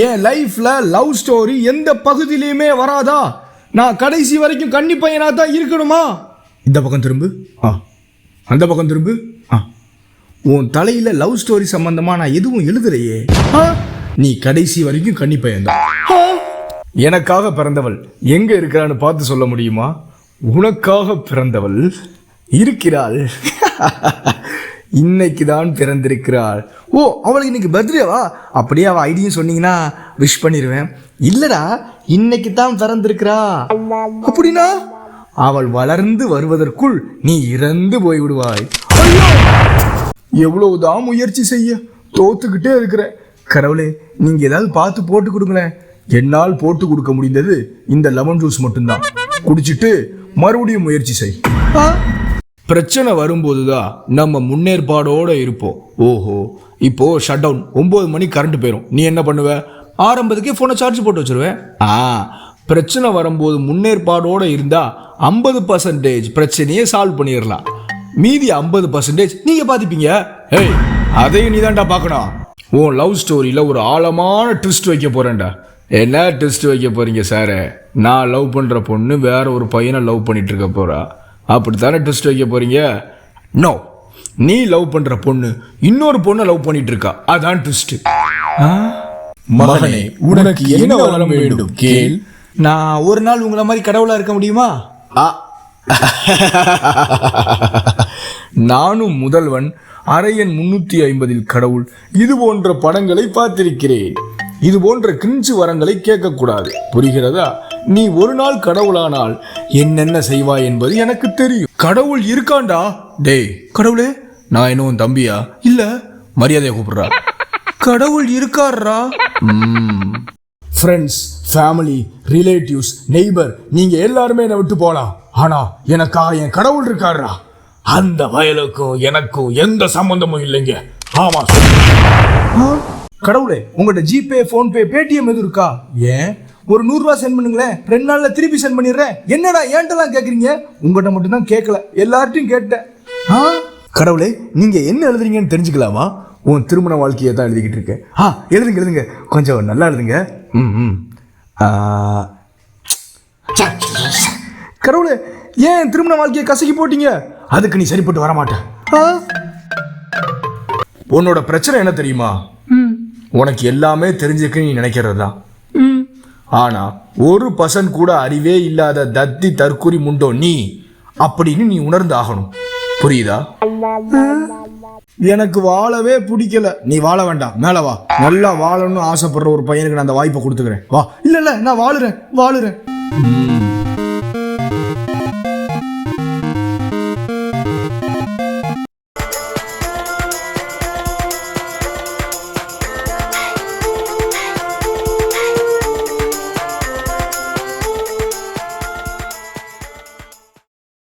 என் லைஃப்ல love story எந்த பகுதியிலையுமே வராதா? நான் கடைசி வரைக்கும் கன்னி பையனா தான் இருக்கணுமா? இந்த பக்கம் திரும்பு. ஆ. அந்த பக்கம் திரும்பு. ஆ. உன் தலையில லவ் ஸ்டோரி சம்பந்தமா நான் எதுவும் எழுதுறையே ஆ, நீ கடைசி வரைக்கும் கன்னி பையன்தான். எனக்காக பிறந்தவள் எங்க இருக்கிறான்னு பார்த்து சொல்ல முடியுமா? உனக்காக பிறந்தவள் இருக்கிறாள். இன்னைக்கு தான் பிறந்திருக்கிறாள். ஓ அவளுக்கு இன்னைக்கு பர்த்டேவா? அப்படியே அவள் ஐடியும் சொன்னீங்கன்னா விஷ் பண்ணிடுவேன் இல்லடா இன்னைக்கு தான் பிறந்திருக்கிறா. அப்படின்னா? அவள் வளர்ந்து வருவதற்குள் நீ இறந்து போய் விடுவாய் எவ்வளவுதான் முயற்சி செய்ய தோத்துக்கிட்டே இருக்கிற. கடவுளே நீங்க ஏதாவது பார்த்து போட்டு கொடுங்களேன். என்னால் போட்டு கொடுக்க முடிந்தது இந்த லெமன் ஜூஸ் மட்டும்தான். குடிச்சிட்டு மறுபடியும் முயற்சி செய். பிரச்சனை வரும்போது தான் நம்ம முன்னேற்பாடோடு இருப்போம். ஓஹோ இப்போ ஷட் டவுன் ஒம்பது மணி கரண்ட் போயிடும் நீ என்ன பண்ணுவ? ஆரம்பத்துக்கே ஃபோனை சார்ஜ் போட்டு வச்சுருவேன். ஆ பிரச்சனை வரும்போது முன்னேற்பாடோடு இருந்தால் ஐம்பது பர்சன்டேஜ் பிரச்சனையை சால்வ் பண்ணிடலாம். மீதி ஐம்பது பர்சன்டேஜ் நீங்கள் பார்த்துப்பீங்க. ஏய் அதையும் நீ தான்டா பார்க்கணும். உன் லவ் ஸ்டோரியில் ஒரு ஆழமான ட்விஸ்ட் வைக்க போகிறேன்டா என்ன ட்விஸ்ட் வைக்க போகிறீங்க சார் நான் லவ் பண்ணுற பொண்ணு வேற ஒரு பையனை லவ் பண்ணிட்டு இருக்க போகிறா அப்படித்தானே ட்விஸ்ட் வைக்க போறீங்க? நோ நீ லவ் பண்ற பொண்ணு இன்னொரு பொண்ணை லவ் பண்ணிட்டு இருக்கா? அதான் ட்விஸ்ட் மகனே உனக்கு என்ன வரம் வேண்டும்? கேள். நான் ஒரு நாள் உங்களை மாதிரி கடவுளா இருக்க முடியுமா? நானும் முதல்வன் அரையன் முன்னூத்தி ஐம்பதில் கடவுள். இது போன்ற படங்களை பார்த்திருக்கிறேன். இது போன்ற கிரிஞ்சு வரங்களை கேட்கக்கூடாது. புரிகிறதா? நீ ஒரு நாள் கடவுளானால் என்னென்ன செய்வாய் என்பது எனக்கு தெரியும். கடவுள் இருக்காண்டா? டேய் கடவுளே நான் என்ன உன் தம்பியா? இல்ல மரியாதையை கூப்பிடுறா. கடவுள் இருக்காரா ஃப்ரெண்ட்ஸ் ஃபேமிலி ரிலேட்டிவ்ஸ் நெய்பர் நீங்க எல்லாருமே என்னை விட்டு போலாம். ஆனா எனக்கா என் கடவுள் இருக்காரா அந்த வயலுக்கும் எனக்கும் எந்த சம்பந்தமும் இல்லைங்க. ஆமா கடவுளே உங்கள்கிட்ட ஜிபே ஃபோன்பே பேடிஎம் எதுவும் இருக்கா? ஏன்? ஒரு நூறுரூவா சென்ட் பண்ணுங்களேன். ரெண்டு நாள்ல திருப்பி சென்ட் பண்ணிடுறேன். என்னடா ஏன்ட்டெல்லாம் கேட்குறீங்க உங்கள்கிட்ட மட்டும்தான் கேட்கல எல்லார்ட்டையும் கேட்டேன். ஆ? கடவுளே நீங்க என்ன எழுதுறீங்கன்னு தெரிஞ்சுக்கலாமா? உன் திருமண வாழ்க்கையை தான் எழுதிக்கிட்டு இருக்கேன். ஆ எழுதுங்க எழுதுங்க. கொஞ்சம் நல்லா எழுதுங்க. ம் ம். கடவுளே ஏன் திருமண வாழ்க்கையை கசக்கி போட்டீங்க? அதுக்கு நீ சரிப்பட்டு வர மாட்ட ஆ? உன்னோட பிரச்சனை என்ன தெரியுமா? உனக்கு எல்லாமே தெரிஞ்சுக்க நீ நினைக்கிறது தான் ஆனா ஒரு பர்சன் கூட அறிவே இல்லாத தத்தி தற்குறி முண்டோ நீ? அப்படின்னு நீ உணர்ந்து ஆகணும் புரியுதா? எனக்கு வாழவே பிடிக்கல. நீ வாழ வேண்டாம். மேல வா. நல்லா வாழணும்னு ஆசைப்படுற ஒரு பையனுக்கு நான் அந்த வாய்ப்பை கொடுத்துக்கிறேன். வா. இல்ல இல்ல நான் வாழுறேன். வாழுறேன்.